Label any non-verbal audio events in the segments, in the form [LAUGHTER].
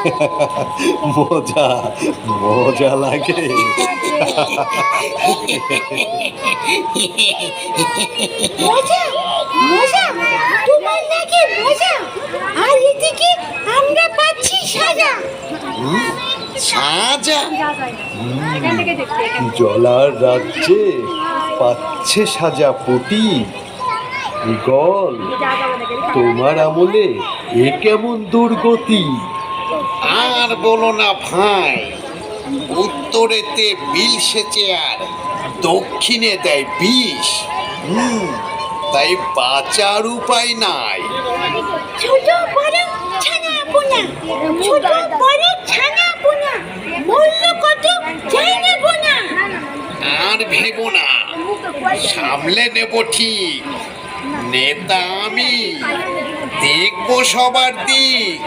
[LAUGHS] মজা মজা লাগে। মজা মজা তোমার নাকি মজা। আর এদিকে আমরা পাচ্ছি সাজা। সাজা? জলার রাজ্যে পাচ্ছে সাজা পটি। গল তোমার আমলে এ কেমন দুর্গতি? আর বলো না ভাই, উত্তরেতে বিল সেচে আর দক্ষিণে দেয় বিষ। হুম, তাই বাঁচার উপায় নাই। ছোট বড় ছানা পোনা, ছোট বড় ছানা পোনা মূল্য কত যাই না পোনা আর ভেবো না সামলে নেব ঠিক। নেতা আমি দেখব সবার দিক।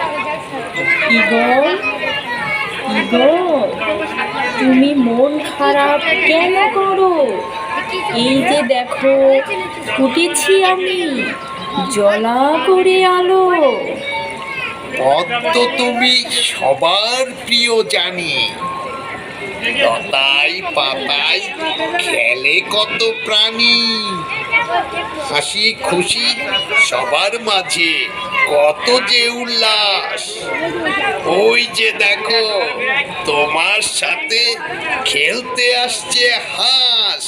তুমি মন খারাপ কেন করো? এই যে দেখো ফুটেছি আমি জলা করে আলো। পদ্ম তুমি সবার প্রিয় জানি। লতায় পাতায় খেলে কত প্রাণী? হাসি খুশি সবার মাঝে কত যে উল্লাস। ওই যে দেখো তোমার সাথে খেলতে আসছে হাঁস।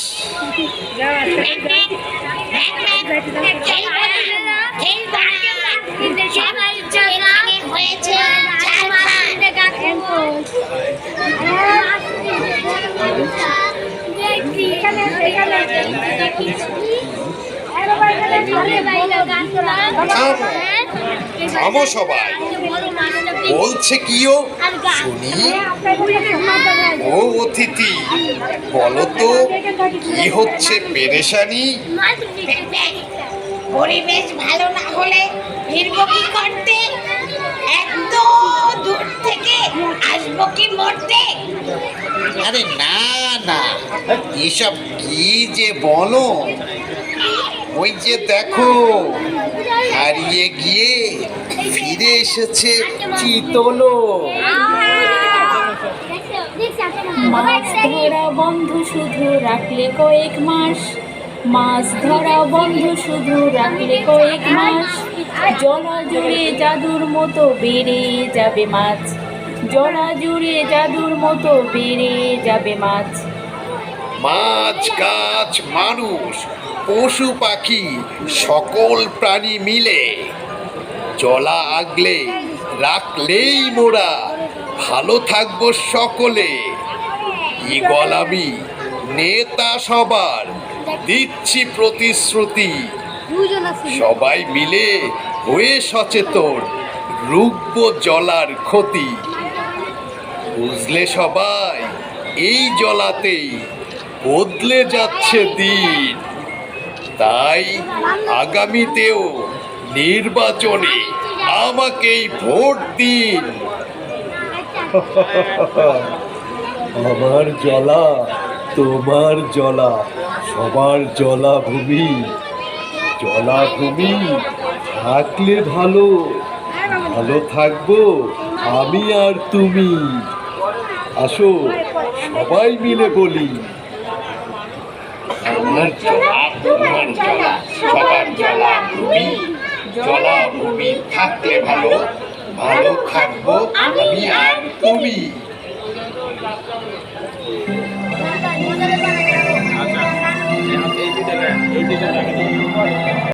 থামো সবাই। বলছে কিও শুনি। ও অতিথি। বলো তো কি হচ্ছে পেরেশানি? পরিবেশ ভালো না হলে ফিরবো কি করতে? এত দূর থেকে আসব কি মরতে? আরে না না। এসব কি যে বলো? ওই যে দেখো হারিয়ে গিয়ে ফিরে এসেছে চিতলো। মাছ ধরা বন্ধ শুধু রাখলে কয়েক মাস। মাছ ধরা বন্ধ শুধু রাখলে কয়েক মাস। জলা জুড়ে জাদুর মতো বেড়ে যাবে মাছ। জলা জুড়ে জাদুর মতো বেড়ে যাবে মাছ। মাছ, গাছ, মানুষ, পশু, পাখি, সকল প্রাণী মিলে জলা আগলে রাখলেই মোরা ভালো থাকব সকলে। ইগল আমি, নেতা সবার দিচ্ছি প্রতিশ্রুতি। সবাই মিলে হয়ে সচেতন রুখব জলার ক্ষতি। বুঝলে সবাই এই জলাতেই বদলে যাচ্ছে দিন। তাই আগামীতেও নির্বাচনে আমাকেই ভোট দিন। [LAUGHS] আমার জলা তোমার জলা সবার জলাভূমি জলাভূমি, থাকলে ভালো ভালো থাকব আমি আর তুমি। আসো, সবাই মিলে বলি সবার থাকলে ভালো ভালো থাকব আমি আর তুমি। 見ていただけたら。